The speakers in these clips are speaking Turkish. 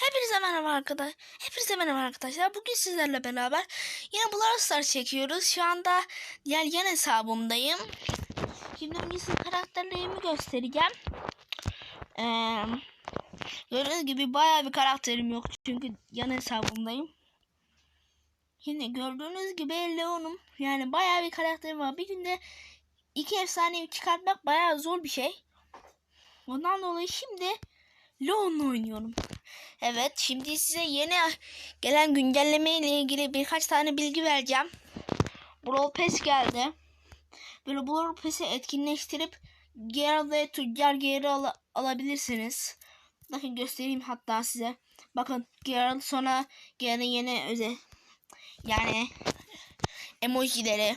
Hepinize merhaba arkadaşlar. Hepinize merhaba arkadaşlar. Bugün sizlerle beraber yine Brawl Stars çekiyoruz. Şu anda diğer yan hesabımdayım. Şimdi öncesi karakterlerimi göstereceğim. Ee, gördüğünüz gibi bayağı bir karakterim yok. Çünkü yan hesabımdayım. Şimdi gördüğünüz gibi Leon'um. Yani bayağı bir karakterim var. Bir günde iki efsaneyi çıkartmak bayağı zor bir şey. Ondan dolayı şimdi Leon'la oynuyorum. Evet şimdi size yeni gelen güncelleme ile ilgili birkaç tane bilgi vereceğim. Brawl Pass geldi. Böyle Brawl Pass'i etkinleştirip Gale ve Tüccar Gale'i al- alabilirsiniz. Bakın göstereyim hatta size. Bakın Gale sonra Gale'in yeni özel yani emojileri.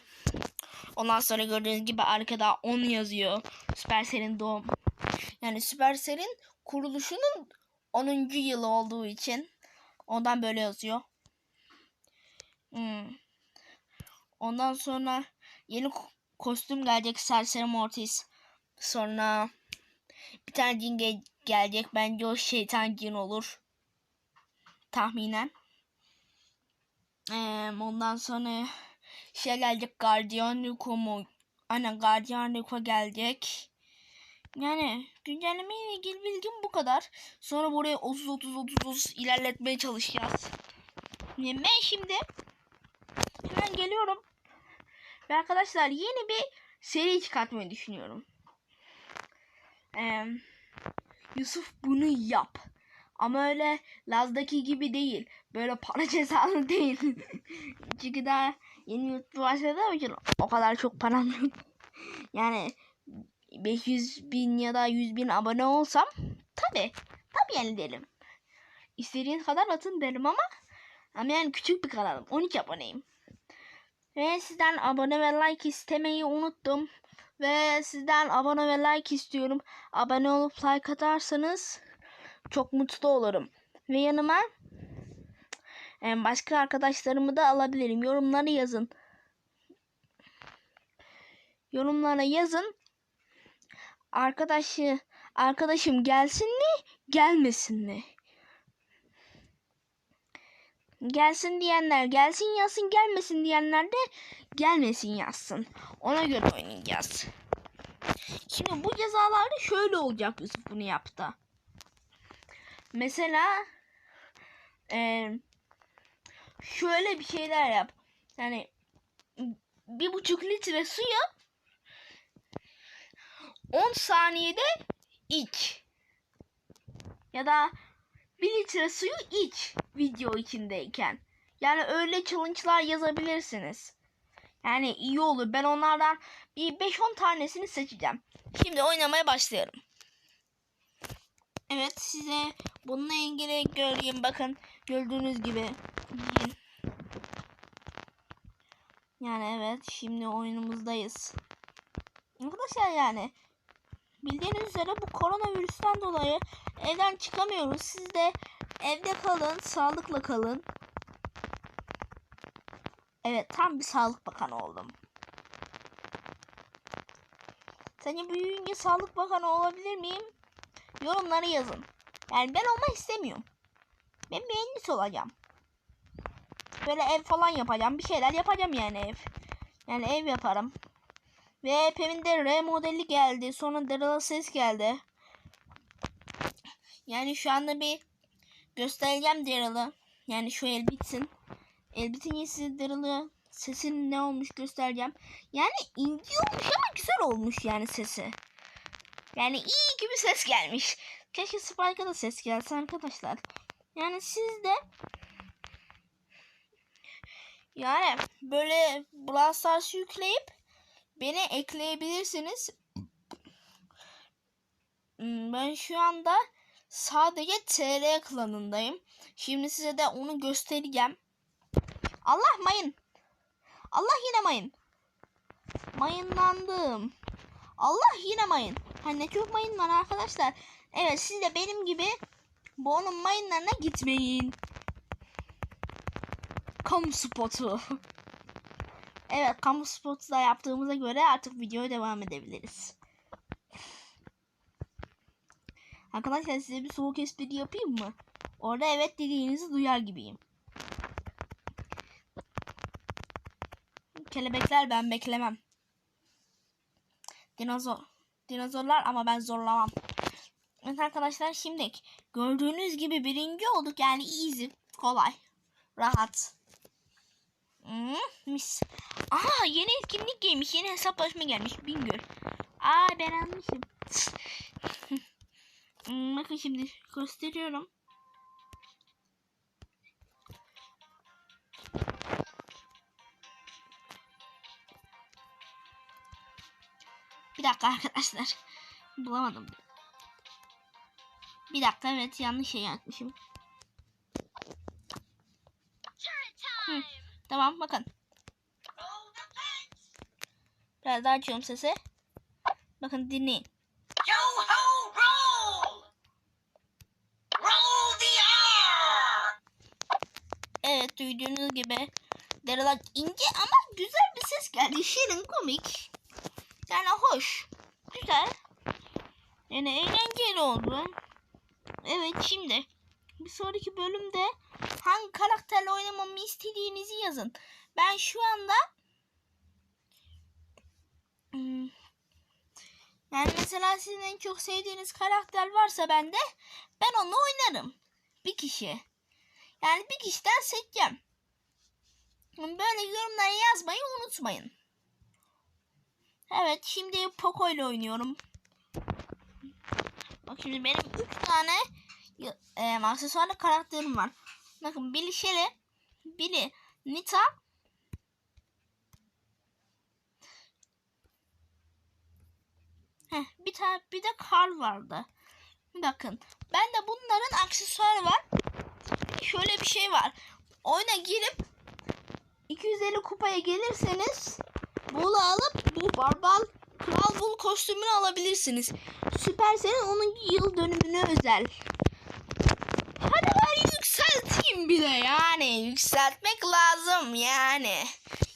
Ondan sonra gördüğünüz gibi arkada 10 yazıyor. Supercell'in doğum. Yani Supercell'in kuruluşunun 10. yılı olduğu için ondan böyle yazıyor. Hmm. Ondan sonra yeni ko- kostüm gelecek Serseri Mortis. Sonra bir tane cin ge- gelecek. Bence o şeytan cin olur. Tahminen. Ee, ondan sonra şey gelecek Guardian Rico mu? Aynen Guardian Rico gelecek. Yani güncelleme ile ilgili bilgim bu kadar. Sonra buraya 30 30 30 30 ilerletmeye çalışacağız. Ben şimdi hemen geliyorum. Ve arkadaşlar yeni bir seri çıkartmayı düşünüyorum. Ee, Yusuf bunu yap. Ama öyle Laz'daki gibi değil. Böyle para cezalı değil. Çünkü daha yeni YouTube başladığım için o kadar çok param yok. Yani 500 bin ya da 100 bin abone olsam tabi tabi yani derim. İstediğiniz kadar atın derim ama ama yani küçük bir kanalım. 12 aboneyim. Ve sizden abone ve like istemeyi unuttum. Ve sizden abone ve like istiyorum. Abone olup like atarsanız çok mutlu olurum. Ve yanıma em, başka arkadaşlarımı da alabilirim. Yorumları yazın. Yorumlara yazın arkadaşı arkadaşım gelsin mi gelmesin mi? Gelsin diyenler gelsin yazsın gelmesin diyenler de gelmesin yazsın. Ona göre oynayacağız. Şimdi bu cezalarda şöyle olacak Yusuf bunu yaptı. Mesela eee, şöyle bir şeyler yap. Yani bir buçuk litre suya 10 saniyede iç. Ya da 1 litre suyu iç video içindeyken. Yani öyle challenge'lar yazabilirsiniz. Yani iyi olur. Ben onlardan bir 5-10 tanesini seçeceğim. Şimdi oynamaya başlıyorum. Evet size bununla ilgili göreyim. Bakın gördüğünüz gibi. Yani evet şimdi oyunumuzdayız. Arkadaşlar yani Bildiğiniz üzere bu koronavirüsten dolayı evden çıkamıyoruz. Siz de evde kalın, sağlıkla kalın. Evet, tam bir sağlık bakanı oldum. Sence büyüyünce sağlık bakanı olabilir miyim? Yorumları yazın. Yani ben olmak istemiyorum. Ben mühendis olacağım. Böyle ev falan yapacağım. Bir şeyler yapacağım yani ev. Yani ev yaparım. Ve Pem'in de R modeli geldi. Sonra Daryl'a ses geldi. Yani şu anda bir göstereceğim Daryl'ı. Yani şu el bitsin. El bitince size Daryl'ı sesin ne olmuş göstereceğim. Yani ince olmuş ama güzel olmuş yani sesi. Yani iyi gibi ses gelmiş. Keşke Spike'a da ses gelse arkadaşlar. Yani siz de yani böyle Brawl Stars yükleyip beni ekleyebilirsiniz. Hmm, Ben şu anda sadece TR klanındayım. Şimdi size de onu göstereceğim. Allah mayın. Allah yine mayın. Mayınlandım. Allah yine mayın. Hani çok mayın var arkadaşlar. Evet siz de benim gibi bu onun mayınlarına gitmeyin. Kamu spotu. Evet kamu spotu da yaptığımıza göre artık videoya devam edebiliriz. Arkadaşlar size bir soğuk espri yapayım mı? Orada evet dediğinizi duyar gibiyim. Kelebekler ben beklemem. Dinozor. Dinozorlar ama ben zorlamam. Evet arkadaşlar şimdi gördüğünüz gibi birinci olduk yani easy, kolay, rahat. Hmm, mis. Aha yeni etkinlik gelmiş, yeni hesaplaşma gelmiş Bingöl. Aa ben almışım. Hmm, Bakın şimdi gösteriyorum. Bir dakika arkadaşlar. Bulamadım. Bir dakika evet yanlış şey yapmışım. Tamam bakın. Biraz daha açıyorum sesi. Bakın dinleyin. Yo ho roll! Roll the R! Evet duyduğunuz gibi Deralar ince ama güzel bir ses geldi. Şirin komik. Yani hoş. Güzel. Yani eğlenceli oldu. Evet şimdi bir sonraki bölümde hangi karakterle oynamamı istediğinizi yazın. Ben şu anda Hmm, yani mesela sizin en çok sevdiğiniz karakter varsa bende ben onu oynarım. Bir kişi. Yani bir kişiden seçeceğim. Böyle yorumlara yazmayı unutmayın. Evet şimdi Poco ile oynuyorum. Bak şimdi benim 3 tane e, aksesuarlı karakterim var. Bakın Billy Shelly, Billy Nita, Heh, bir tane bir de Carl vardı. Bakın ben de bunların aksesuarı var. Şöyle bir şey var. Oyuna girip 250 kupaya gelirseniz bunu alıp bu barbal kral bul kostümünü alabilirsiniz. Süpersel'in onun yıl dönümüne özel. Hadi bir de yani. Yükseltmek lazım yani.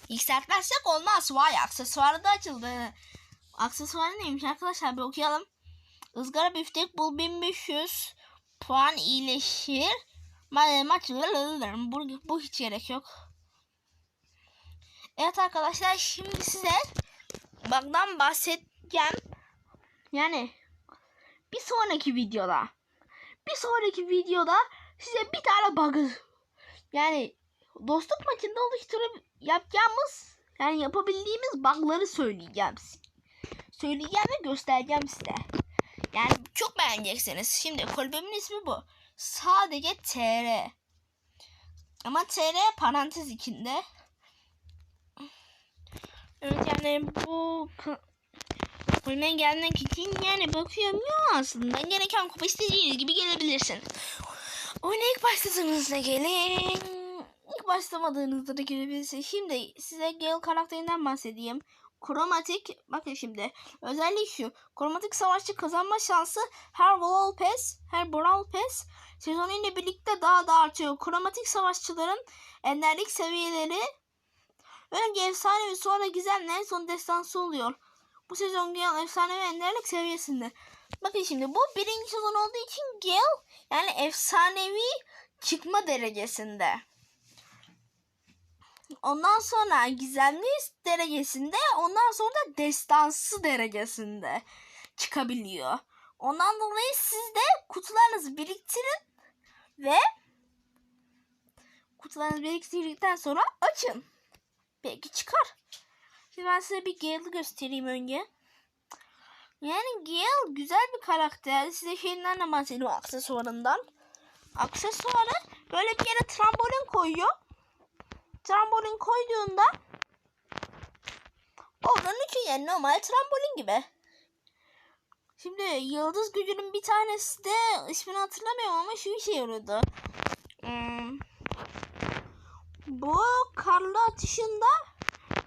Yükseltmezsek olmaz. Vay aksesuarı da açıldı. Aksesuarı neymiş arkadaşlar bir okuyalım. Izgara biftek bul 1500 puan iyileşir. Ma maç bu, bu hiç gerek yok. Evet arkadaşlar şimdi size bug'dan bahsedeceğim. Yani bir sonraki videoda bir sonraki videoda size bir tane bug'ı yani dostluk maçında oluşturup yapacağımız yani yapabildiğimiz bug'ları söyleyeceğim. Söyleyeceğim ve göstereceğim size. Yani çok beğeneceksiniz. Şimdi kulübümün ismi bu. Sadece TR. Ama TR parantez içinde. Evet yani bu kulübe gelmek için yani bakıyorum ya aslında gereken kupa istediğiniz gibi gelebilirsin. Oyuna ilk başladığınızda gelin. İlk başlamadığınızda da gelebilirsin. Şimdi size Gale karakterinden bahsedeyim. Kromatik bakın şimdi özellik şu kromatik savaşçı kazanma şansı her Brawl Pass her Brawl Pass sezonuyla birlikte daha da artıyor. Kromatik savaşçıların enderlik seviyeleri önce efsane ve sonra gizemle en son destansı oluyor. Bu sezon Gale efsane ve enderlik seviyesinde. Bakın şimdi bu birinci sezon olduğu için Gale yani efsanevi çıkma derecesinde. Ondan sonra gizemli derecesinde, ondan sonra da destansı derecesinde çıkabiliyor. Ondan dolayı siz de kutularınızı biriktirin ve kutularınızı biriktirdikten sonra açın. Belki çıkar. Şimdi ben size bir Gale'ı göstereyim önce. Yani Gale güzel bir karakter. Size şeyinden de bahsedeyim aksesuarından. Aksesuarı böyle bir yere trambolin koyuyor trambolin koyduğunda oradan üçü yani normal trambolin gibi. Şimdi yıldız gücünün bir tanesi de ismini hatırlamıyorum ama şu işe yarıyordu. Hmm. Bu karlı atışında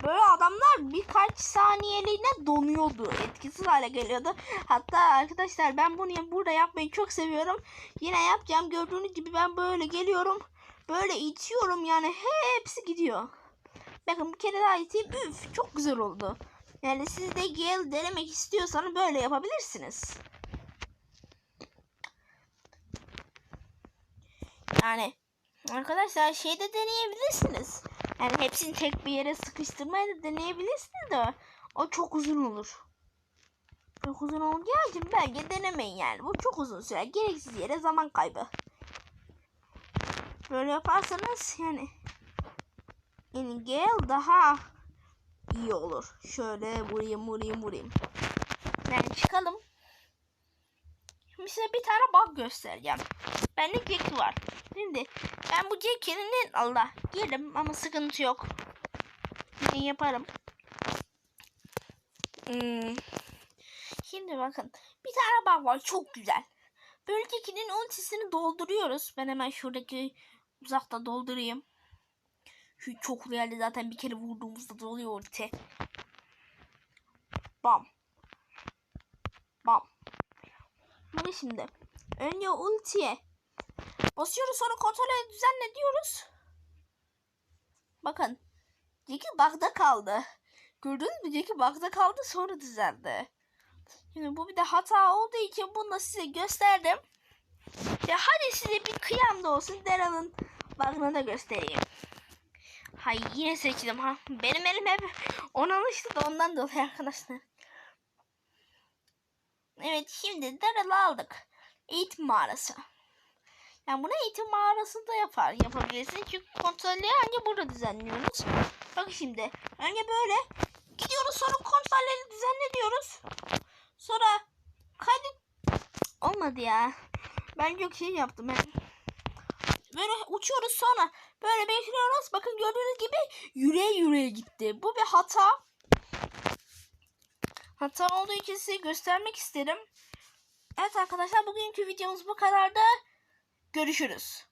böyle adamlar birkaç saniyeliğine donuyordu. Etkisiz hale geliyordu. Hatta arkadaşlar ben bunu burada yapmayı çok seviyorum. Yine yapacağım. Gördüğünüz gibi ben böyle geliyorum. Böyle itiyorum yani hepsi gidiyor. Bakın bir kere daha iteyim. Üf çok güzel oldu. Yani siz de gel denemek istiyorsanız böyle yapabilirsiniz. Yani arkadaşlar şey de deneyebilirsiniz. Yani hepsini tek bir yere sıkıştırmayı da deneyebilirsiniz de o çok uzun olur. Çok uzun olacağı için bence denemeyin yani. Bu çok uzun sürer. Gereksiz yere zaman kaybı. Böyle yaparsanız yani yani gel daha iyi olur. Şöyle vurayım vurayım vurayım. Yani çıkalım. Size bir tane bug göstereceğim. Bende Jackie var. Şimdi ben bu Jackie'nin Allah yerim ama sıkıntı yok. Ben yaparım. Hmm. Şimdi bakın bir tane bug var çok güzel. Böyle Jackie'nin ultisini dolduruyoruz. Ben hemen şuradaki uzakta doldurayım. Şu çok değerli zaten bir kere vurduğumuzda doluyor ulti. Bam. Bam. Bakın şimdi. Önce ultiye basıyoruz sonra kontrolü düzenle diyoruz. Bakın. Jackie bug'da kaldı. Gördünüz mü? Jackie bug'da kaldı sonra düzeldi. Şimdi bu bir de hata olduğu için bunu da size gösterdim. Ya hadi size bir kıyam da olsun Daryl'ın bug'ını da göstereyim. Hay yine seçtim ha. Benim elim hep ona alıştı da ondan dolayı arkadaşlar. Evet şimdi Daryl'ı aldık. Eğitim mağarası. Yani bunu eğitim mağarasında yapar, yapabilirsin. Çünkü kontrolleri ancak burada düzenliyoruz. Bakın şimdi. Önce böyle gidiyoruz sonra kontrolleri düzenle diyoruz. Sonra kaydet... Olmadı ya. Ben çok şey yaptım ben. Böyle uçuyoruz sonra böyle bekliyoruz. Bakın gördüğünüz gibi yüreğe yüreğe gitti. Bu bir hata. Hata olduğu için size göstermek isterim. Evet arkadaşlar bugünkü videomuz bu kadardı. Görüşürüz.